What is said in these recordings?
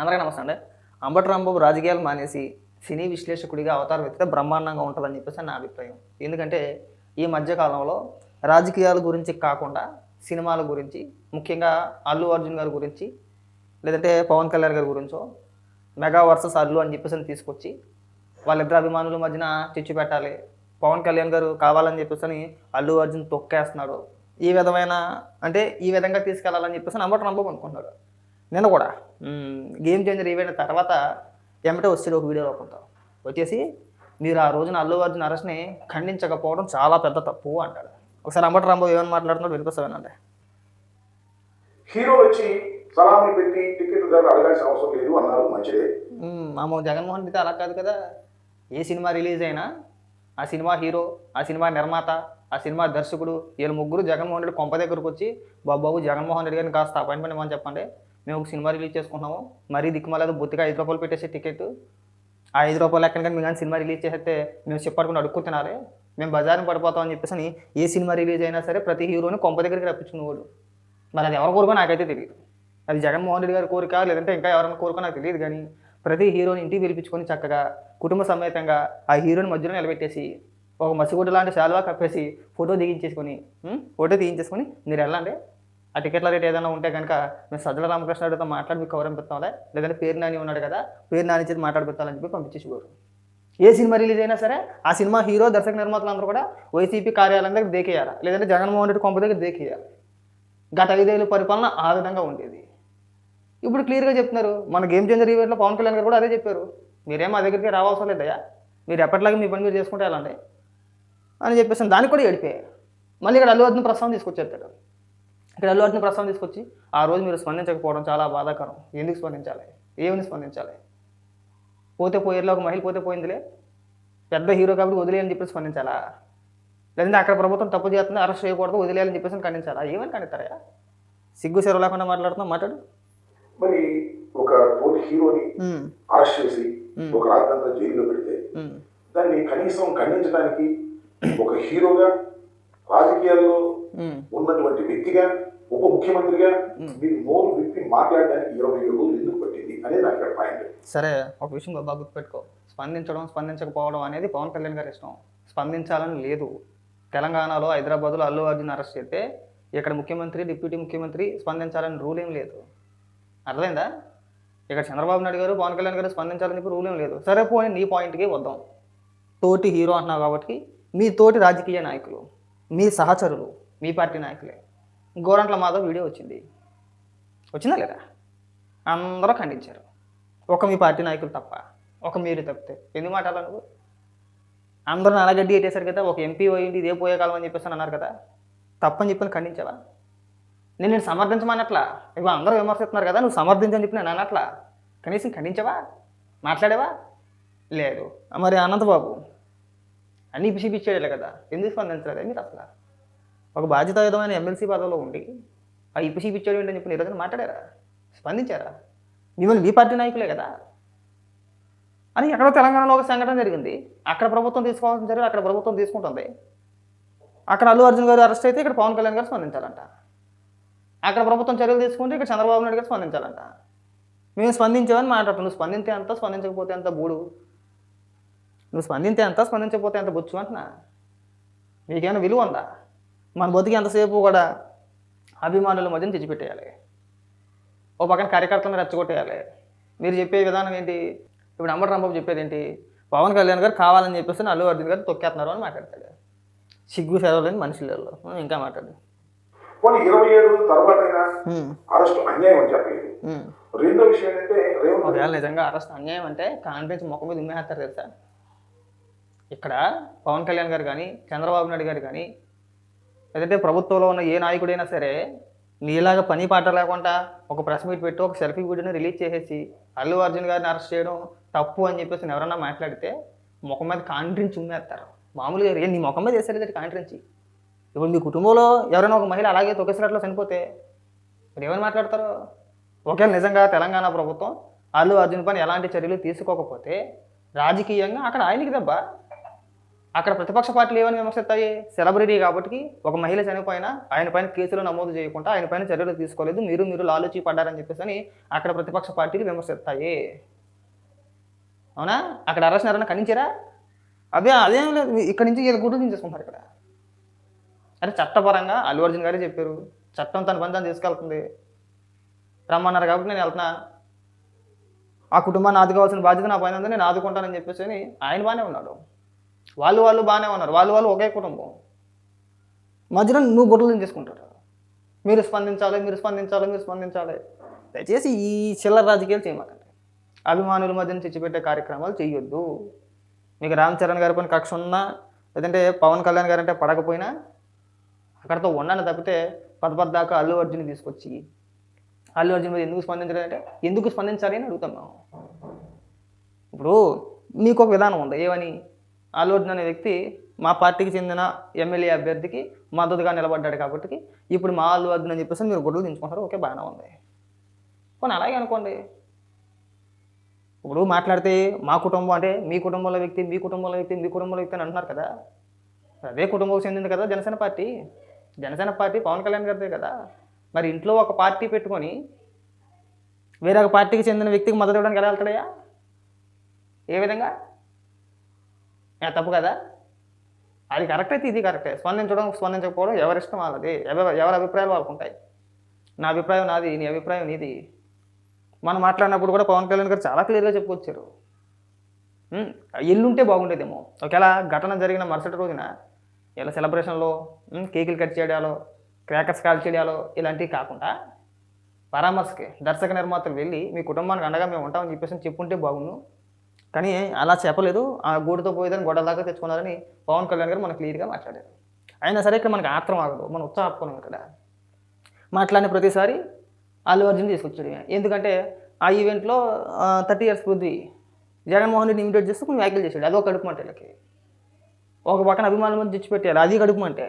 అందరికీ నమస్తే అండి. అంబటి రాంబాబు రాజకీయాలు మానేసి సినీ విశ్లేషకుడిగా అవతారం ఎత్తితే బ్రహ్మాండంగా ఉంటుందని చెప్పేసి నా అభిప్రాయం. ఎందుకంటే ఈ మధ్యకాలంలో రాజకీయాల గురించి కాకుండా సినిమాల గురించి ముఖ్యంగా అల్లు అర్జున్ గారి గురించి లేదంటే పవన్ కళ్యాణ్ గారి గురించో మెగా వర్సెస్ అల్లు అని చెప్పేసి అని తీసుకొచ్చి వాళ్ళిద్దరు అభిమానుల మధ్యన చిచ్చు పెట్టాలి. పవన్ కళ్యాణ్ గారు కావాలని చెప్పేసి అని అల్లు అర్జున్ తొక్కేస్తున్నాడు. ఈ విధమైన అంటే ఈ విధంగా తీసుకెళ్ళాలని చెప్పేసి నమ్మటం నమ్మకం అనుకుంటున్నాడు. నిన్న కూడా. గేమ్ చేంజర్ ఈవెంట్ తర్వాత ఎమ్మటే వచ్చాడు ఒక వీడియో రూపంతో వచ్చేసి మీరు ఆ రోజున అల్లు అర్జున్ అరెస్ట్ని ఖండించకపోవడం చాలా పెద్ద తప్పు అంటాడు. ఒకసారి అంబటి రాంబాబు ఏమని మాట్లాడుతున్నాడు? వినిపిస్తావేనండి హీరోలు వచ్చి సలామీ పెట్టి టికెట్ ధర అడగాల్సిన అవసరం లేదు అన్నారు మంచిదే. మ్మ్, జగన్మోహన్ రెడ్డి అలా కాదు కదా. ఏ సినిమా రిలీజ్ అయినా ఆ సినిమా హీరో ఆ సినిమా నిర్మాత ఆ సినిమా దర్శకుడు వీళ్ళు ముగ్గురు జగన్మోహన్ రెడ్డి కొంప దగ్గరకు వచ్చి బాబు బాబు జగన్మోహన్ రెడ్డి గారిని కాస్త అపాయింట్మెంట్ ఇవ్వమని చెప్పండి. మేము ఒక సినిమా రిలీజ్ చేసుకుంటున్నాము. మరీ దిక్కుమాలేదు బొత్తిగా ఐదు రూపాయలు పెట్టేసి టికెట్. ఆ ఐదు రూపాయలు ఎక్కడ కానీ మేము కానీ సినిమా రిలీజ్ చేస్తే మేము చెప్పడుకుని అడుక్కుతున్నారే మేము బజార్ని పడిపోతాం అని చెప్పేసి అని ఏ సినిమా రిలీజ్ అయినా సరే ప్రతి హీరోని కొంప దగ్గరికి రప్పించుకునేవాడు మరి అది ఎవరి కోరుకో నాకైతే తెలియదు. అది జగన్మోహన్ రెడ్డి గారి కోరిక లేదంటే ఇంకా ఎవరైనా కోరుకో నాకు తెలియదు కానీ ప్రతి హీరోని ఇంటికి పిలిపించుకొని చక్కగా కుటుంబ సమేతంగా ఆ హీరోని మధ్యలో నిలబెట్టేసి ఒక మసిగుడ్డ లాంటి శాలువా కప్పేసి ఫోటో దిగించేసుకొని ఫోటో దిగించేసుకొని మీరు వెళ్ళండి. ఆ టికెట్ల రేట్ ఏదైనా ఉంటే కనుక మేము సజ్జల రామకృష్ణుడితో మాట్లాడి మీకు కవరం పెడతాంలే. లేదంటే పేరు నాని ఉన్నాడు కదా పేరు నాని చేసి మాట్లాడిపెట్టాలని చెప్పి పంపించేసుకోరు ఏ సినిమా రిలీజ్ అయినా సరే ఆ సినిమా హీరో దర్శక నిర్మాతలు అందరూ కూడా వైసీపీ కార్యాలయం దగ్గర దేకేయాలి. లేదంటే జగన్మోహన్ రెడ్డి కొంప దగ్గర దేకేయాలి. గత ఐదేళ్ళు పరిపాలన ఆ విధంగా ఉండేది. ఇప్పుడు క్లియర్గా చెప్తున్నారు. మన గేమ్ చేంజర్ ఈవెంట్లో పవన్ కళ్యాణ్ గారు కూడా అదే చెప్పారు. మీరేం మా దగ్గరికి రావాల్సిన లేదయ్యా మీరు ఎప్పటిలాగా మీ పని మీరు చేసుకుంటే వెళ్ళండి అని చెప్పేసి దానికి కూడా ఏడిపోయారు. మళ్ళీ ఇక్కడ అల్లు అర్జున్ ప్రస్తావన తీసుకొచ్చేస్తాడు. ఇక్కడ అల్లు అర్జున్ ప్రస్తావన తీసుకొచ్చి ఆ రోజు మీరు స్పందించకపోవడం చాలా బాధాకరం. ఎందుకు స్పందించాలి? ఏమని స్పందించాలి? పోతే పోయేలా ఒక మహిళ పోతే పోయిందిలే. పెద్ద హీరో కాబట్టి వదిలేయని చెప్పేసి స్పందించాలా? లేదంటే అక్కడ ప్రభుత్వం తప్పు చేస్తుంది అరెస్ట్ చేయకూడదు వదిలేయాలని చెప్పేసి ఖండించాలా? ఏమని ఖండిస్తారా సిగ్గు సెరవు లేకుండా మాట్లాడుతున్నాం మాట్లాడు. మరి ఒక తోటి హీరోని అరెస్ట్ చేసి. ఒక రాత్రంతా జైల్లో పెడితే దాన్ని కనీసం ఖండించడానికి ఒక హీరోగా రాజకీయాల్లో. ఉన్నటువంటి వ్యక్తిగా ఉప ముఖ్యమంత్రిగా. మీరు నోరు విప్పి మాట్లాడడానికి ఇరవై ఏడు రోజులు ఎందుకు పట్టింది అనేది నాకు ఇక్కడ పాయింట్ సరే ఒక విషయం బాగా గుర్తుపెట్టుకో. స్పందించడం స్పందించకపోవడం అనేది పవన్ కళ్యాణ్ గారి ఇష్టం. స్పందించాలని లేదు. తెలంగాణలో హైదరాబాద్లో అల్లు అర్జున్ అరెస్ట్ చేస్తే ఇక్కడ ముఖ్యమంత్రి డిప్యూటీ ముఖ్యమంత్రి స్పందించాలని రూల్ ఏం లేదు. అర్థమైందా? ఇక్కడ చంద్రబాబు నాయుడు గారు పవన్ కళ్యాణ్ గారు స్పందించాలని చెప్పి రూల్ ఏం లేదు. సరే పోయి నీ పాయింట్కి వద్దాం. తోటి హీరో అంటున్నావు కాబట్టి మీ తోటి రాజకీయ నాయకులు మీ సహచరులు మీ పార్టీ నాయకులే. గోరంట్ల మాధవ్ వీడియో వచ్చింది. వచ్చిందా లేదా? అందరూ ఖండించారు. ఒక మీ పార్టీ నాయకులు తప్ప ఒక మీరు తప్పితే. ఎందుకు మాట్లాడాలి నువ్వు? అందరూ నలగడ్డి పెట్టేశారు కదా ఒక ఎంపీ పోయింది ఇదే పోయే కాలం అని చెప్పేసి అన్నారు కదా. తప్పని చెప్పని ఖండించావా? నేను నేను సమర్థించమన్నట్లా? ఇవి అందరూ విమర్శిస్తున్నారు కదా నువ్వు సమర్థించని చెప్పి నేను అన్నట్లా? కనీసం ఖండించావా? మాట్లాడావా? లేదు. మరి అనంతబాబు అన్నీ పిచ్చి పిచ్చేయలే కదా. ఎందుకు స్పందించలేదు? మీరు అసలు ఒక బాధ్యతాయుతమైన ఎమ్మెల్సీ పదవిలో ఉండి ఆ ఇపిసి పిచ్చాడు ఏంటని చెప్పి మీరు మాట్లాడారా? స్పందించారా? మిమ్మల్ని మీ పార్టీ నాయకులే కదా? అని ఎక్కడో తెలంగాణలో ఒక సంఘటన జరిగింది. అక్కడ ప్రభుత్వం తీసుకోవాల్సిన చర్యలు అక్కడ ప్రభుత్వం తీసుకుంటుంది. అక్కడ అల్లు అర్జున్ గారు అరెస్ట్ అయితే ఇక్కడ పవన్ కళ్యాణ్ గారు స్పందించాలంట. అక్కడ ప్రభుత్వం చర్యలు తీసుకుంటే ఇక్కడ చంద్రబాబు నాయుడు గారు స్పందించాలంట. మేము స్పందించామని మాట్లాడుతున్నాం. నువ్వు స్పందింతే అంత స్పందించకపోతే అంత బూడు. నువ్వు స్పందింతే అంత స్పందించకపోతే అంత బొచ్చు అంటున్నా. నీకేమైనా విలువ ఉందా? మన బతికి ఎంతసేపు కూడా అభిమానుల మధ్యన తెచ్చిపెట్టేయాలి. ఓ పక్కన కార్యకర్తలను రెచ్చగొట్టేయాలి. మీరు చెప్పే విధానం ఏంటి? ఇప్పుడు అంబటి రాంబాబు చెప్పేది ఏంటి? పవన్ కళ్యాణ్ గారు కావాలని చెప్పేసి అల్లు అర్జున్ గారు తొక్కేస్తున్నారు అని మాట్లాడతాడు. సిగ్గు సెలవులేని మనుషులలో ఇంకా మాట్లాడు. పోనీ ఇరవై ఏడు తర్వాత అరెస్ట్ అన్యాయం అని హ్మ్. రెండో విషయం ఏంటంటే ఒకవేళ నిజంగా అరెస్ట్ అన్యాయం అంటే కాన్ఫిడెన్స్ ముఖం మీద ఉమ్మేస్తారు తెలుసా? ఇక్కడ పవన్ కళ్యాణ్ గారు కానీ చంద్రబాబు నాయుడు గారు కానీ లేదంటే ప్రభుత్వంలో ఉన్న ఏ నాయకుడైనా సరే నీలాగా పని పాట లేకుండా ఒక ప్రెస్ మీట్ పెట్టి ఒక సెల్ఫీ వీడియోని రిలీజ్ చేసేసి అల్లు అర్జున్ గారిని అరెస్ట్ చేయడం తప్పు అని చెప్పేసి ఎవరన్నా మాట్లాడితే ముఖం మీద కాంట్రించి ఉమ్మేస్తారు. మామూలుగా ఏ నీ ముఖం మీద వేస్తారు కదా కాంట్రించి ఇప్పుడు మీ కుటుంబంలో ఎవరైనా ఒక మహిళ అలాగే తొక్కేసినట్లో చనిపోతే మీరు ఏమని మాట్లాడతారు? ఒకవేళ నిజంగా తెలంగాణ ప్రభుత్వం అల్లు అర్జున్ పైన ఎలాంటి చర్యలు తీసుకోకపోతే రాజకీయంగా అక్కడ ఆయనకి దెబ్బ. అక్కడ ప్రతిపక్ష పార్టీలు ఏమని విమర్శిస్తాయి? సెలబ్రిటీ కాబట్టి ఒక మహిళ చనిపోయినా ఆయన పైన కేసులు నమోదు చేయకుండా ఆయన పైన చర్యలు తీసుకోలేదు. మీరు మీరు లాలూచి పడ్డారని చెప్పేసి అని అక్కడ ప్రతిపక్ష పార్టీలు విమర్శిస్తాయి. అవునా? అక్కడ అరెస్ట్ ఎవరైనా ఖండించారా? అదే అదేం లేదు. ఇక్కడ నుంచి వీళ్ళ గుర్తు తీసుకుంటారు ఇక్కడ. అంటే చట్టపరంగా అల్లు అర్జున్ గారే చెప్పారు. చట్టం తన పని తను తీసుకెళ్తుంది. రమ్మన్నారు కాబట్టి నేను వెళ్తున్నా. ఆ కుటుంబాన్ని ఆదుకోవాల్సిన బాధ్యత నా పైన ఉంది నేను ఆదుకుంటానని చెప్పేసి అని ఆయన బాగానే ఉన్నాడు. వాళ్ళు వాళ్ళు బాగానే ఉన్నారు. వాళ్ళు వాళ్ళు ఒకే కుటుంబం. మధ్యలో నువ్వు గొడవలు తీసుకుంటారు మీరు స్పందించాలి మీరు స్పందించాలి మీరు స్పందించాలి. దయచేసి ఈ చిల్లర రాజకీయాలు చేయమాకండి. అభిమానుల మధ్యన తెచ్చిపెట్టే కార్యక్రమాలు చేయొద్దు. మీకు రామ్ చరణ్ గారి పైన కక్ష ఉన్నా లేదంటే పవన్ కళ్యాణ్ గారు అంటే పడకపోయినా అక్కడతో ఉండాలని తప్పితే పద పద్దాకా అల్లు అర్జున్ తీసుకొచ్చి అల్లు అర్జున్ మీద ఎందుకు స్పందించాలి అంటే ఎందుకు స్పందించాలి అని అడుగుతాం మేము ఇప్పుడు మీకు ఒక విధానం ఉంది? ఏమని? అల్లు అర్జున్ అనే వ్యక్తి మా పార్టీకి చెందిన ఎమ్మెల్యే అభ్యర్థికి మద్దతుగా నిలబడ్డాడు కాబట్టి ఇప్పుడు మా అల్లు అర్జున్ అని చెప్పేసి మీరు గొడవలు దించుకుంటారు ఓకే బాగానే ఉంది. కొన్ని అలాగే అనుకోండి. ఇప్పుడు మాట్లాడితే మా కుటుంబం అంటే మీ కుటుంబంలో వ్యక్తి మీ కుటుంబంలో వ్యక్తి మీ కుటుంబంలో వ్యక్తి అని అంటున్నారు కదా. అదే కుటుంబం చెందింది కదా జనసేన పార్టీ. జనసేన పార్టీ పవన్ కళ్యాణ్ గారిదే కదా. మరి ఇంట్లో ఒక పార్టీ పెట్టుకొని వేరొక పార్టీకి చెందిన వ్యక్తికి మద్దతు ఇవ్వడానికి ఎలా వెళ్తాడయ్యా? ఏ విధంగా? తప్పు కదా? అది కరెక్ట్ అయితే ఇది కరెక్టే స్పందించడం స్పందించకపోవడం ఎవరిష్టం వాళ్ళది. ఎవరి ఎవరి అభిప్రాయాలు వాళ్ళకు ఉంటాయి. నా అభిప్రాయం నాది నీ అభిప్రాయం నీది. మనం మాట్లాడినప్పుడు కూడా పవన్ కళ్యాణ్ గారు చాలా క్లియర్గా చెప్పుకొచ్చారు. ఎల్లుంటే బాగుండేదేమో. ఒకవేళ ఘటన జరిగిన మరుసటి రోజున ఇలా సెలబ్రేషన్లో కేకులు కట్ చేయడాలో క్రాకర్స్ కాల్ చేయడాలో ఇలాంటివి కాకుండా పరామర్శకి దర్శక నిర్మాతలు వెళ్ళి మీ కుటుంబానికి అండగా మేము ఉంటామని చెప్పేసి చెప్పుంటే బాగుండు. కానీ అలా చెప్పలేదు. ఆ గూడుతో పోయేదని గొడవ దాకా తెచ్చుకున్నారని పవన్ కళ్యాణ్ గారు మనకు క్లియర్గా మాట్లాడారు. అయినా సరే ఇక్కడ మనకు ఆత్రం ఆగదు. మనం ఉత్సాహపుకున్నాం ఇక్కడ మాట్లాడిన ప్రతిసారి అల్లు అర్జున్ తీసుకొచ్చాడు. ఎందుకంటే ఆ ఈవెంట్లో thirty years Prithvi Jaganmohan Reddy imitate చేస్తూ కొన్ని వ్యాఖ్యలు చేశాడు. అదో కడుపుమంటే వీళ్ళకి. ఒక పక్కన అభిమానుల మధ్య తెచ్చిపెట్టారు అది కడుపుమంటే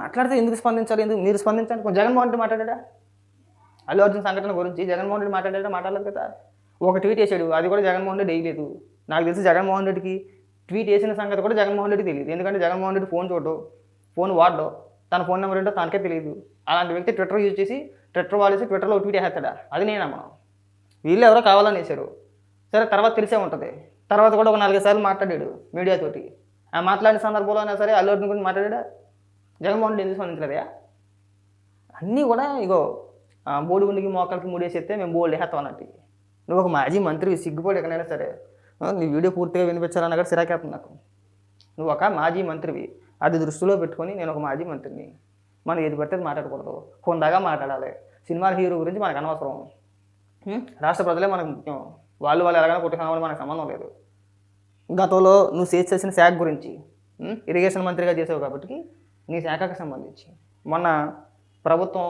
మాట్లాడితే ఎందుకు స్పందించాలి? ఎందుకు మీరు స్పందించండి కొంచెం జగన్మోహన్ రెడ్డి మాట్లాడా అల్లు అర్జున్ సంఘటన గురించి జగన్మోహన్ రెడ్డి మాట్లాడాడా? మాట్లాడలేదు కదా. ఒక ట్వీట్ వేసాడు. అది కూడా జగన్మోహన్ రెడ్డి వేయలేదు. నాకు తెలిసి జగన్మోహన్ రెడ్డికి ట్వీట్ వేసిన సంగతి కూడా జగన్మోహన్ రెడ్డి తెలియదు. ఎందుకంటే జగన్మోహన్ రెడ్డి ఫోన్ చూడడు. ఫోన్ వాడడం. తన ఫోన్ నెంబర్ ఏంటో తనకే తెలియదు. అలాంటి వ్యక్తి ట్విట్టర్ యూజ్ చేసి ట్విట్టర్ వాడేసి ట్విట్టర్లో ట్వీట్ వేస్తాడా? అది నేను మనం? వీళ్ళు ఎవరో కావాలని వేశారు. సరే తర్వాత తెలిసే ఉంటుంది. తర్వాత కూడా ఒక నాలుగైదు సార్లు మాట్లాడాడు మీడియాతోటి ఆ మాట్లాడిన సందర్భంలో అయినా సరే అల్లు అర్జున్ గురించి మాట్లాడా జగన్మోహన్ రెడ్డి ఎందుకు స్పందించలేదా? అన్నీ కూడా ఇగో ఆ, బోడిగుండికి మోకాలకి మూడేసేస్తే మేము బోల్డ్ వేస్తాం అన్నట్టు. నువ్వు ఒక మాజీ మంత్రి సిగ్గుపోడు ఎక్కడైనా సరే నీ వీడియో పూర్తిగా వినిపించాలన్న కూడా సిరాకేస్తుంది నాకు. నువ్వు ఒక మాజీ మంత్రివి అది దృష్టిలో పెట్టుకొని నేను ఒక మాజీ మంత్రిని. మనం ఏది పడితే అది మాట్లాడకూడదు. కొందాగా మాట్లాడాలి. సినిమాల హీరో గురించి మనకు అనవసరం. రాష్ట్ర ప్రజలే మనకు ముఖ్యం. వాళ్ళు వాళ్ళు ఎలాగైనా కొట్టుకున్నామని మనకు సంబంధం లేదు. గతంలో నువ్వు చేసి చేసిన శాఖ గురించి ఇరిగేషన్ మంత్రిగా చేసావు కాబట్టి నీ శాఖకు సంబంధించి. మొన్న ప్రభుత్వం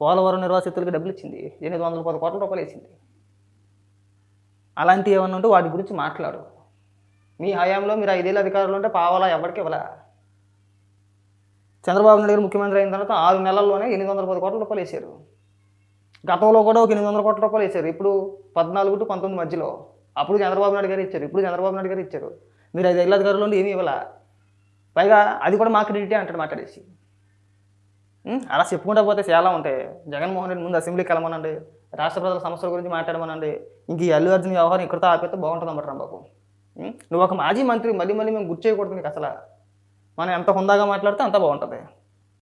పోలవరం నిర్వాసితులకు డబ్బులు ఇచ్చింది. ఎనిమిది వందల పది కోట్ల రూపాయలు ఇచ్చింది అలాంటివి ఏమన్నా ఉంటే వాటి గురించి మాట్లాడు. మీ హయాంలో మీరు ఐదేళ్ళ అధికారులు ఉంటే పావాలా ఎవరికి ఇవ్వలా? చంద్రబాబు నాయుడు గారు ముఖ్యమంత్రి అయిన తర్వాత ఆరు నెలల్లోనే ఎనిమిది వందల పది కోట్ల రూపాయలు వేశారు. గతంలో కూడా ఒక ఎనిమిది వందల కోట్ల రూపాయలు వేశారు. ఇప్పుడు పద్నాలుగు టు పంతొమ్మిది మధ్యలో. అప్పుడు చంద్రబాబు నాయుడు గారు ఇచ్చారు. ఇప్పుడు చంద్రబాబు నాయుడు గారు ఇచ్చారు. మీరు ఐదేళ్ళ అధికారులు ఉండి ఏమీ ఇవ్వాల? పైగా అది కూడా మా క్రెడిటే అంటాడు మాట్లాడేసి. అలా చెప్పుకుంటా పోతే చాలా ఉంటాయి. జగన్మోహన్ రెడ్డి ముందు అసెంబ్లీకి వెళ్ళమనండి రాష్ట్ర ప్రజల సమస్యల గురించి మాట్లాడమనండి. ఇంక ఈ అల్లు అర్జున్ వ్యవహారం ఇక్కడితో ఆపేస్తే బాగుంటుంది అన్నమాట రాంబాబు. నువ్వు ఒక మాజీ మంత్రి మళ్ళీ మళ్ళీ మేము గుర్తు చేయకూడదు నీకు అసలు. మనం ఎంత హుందాగా మాట్లాడితే అంత బాగుంటుంది.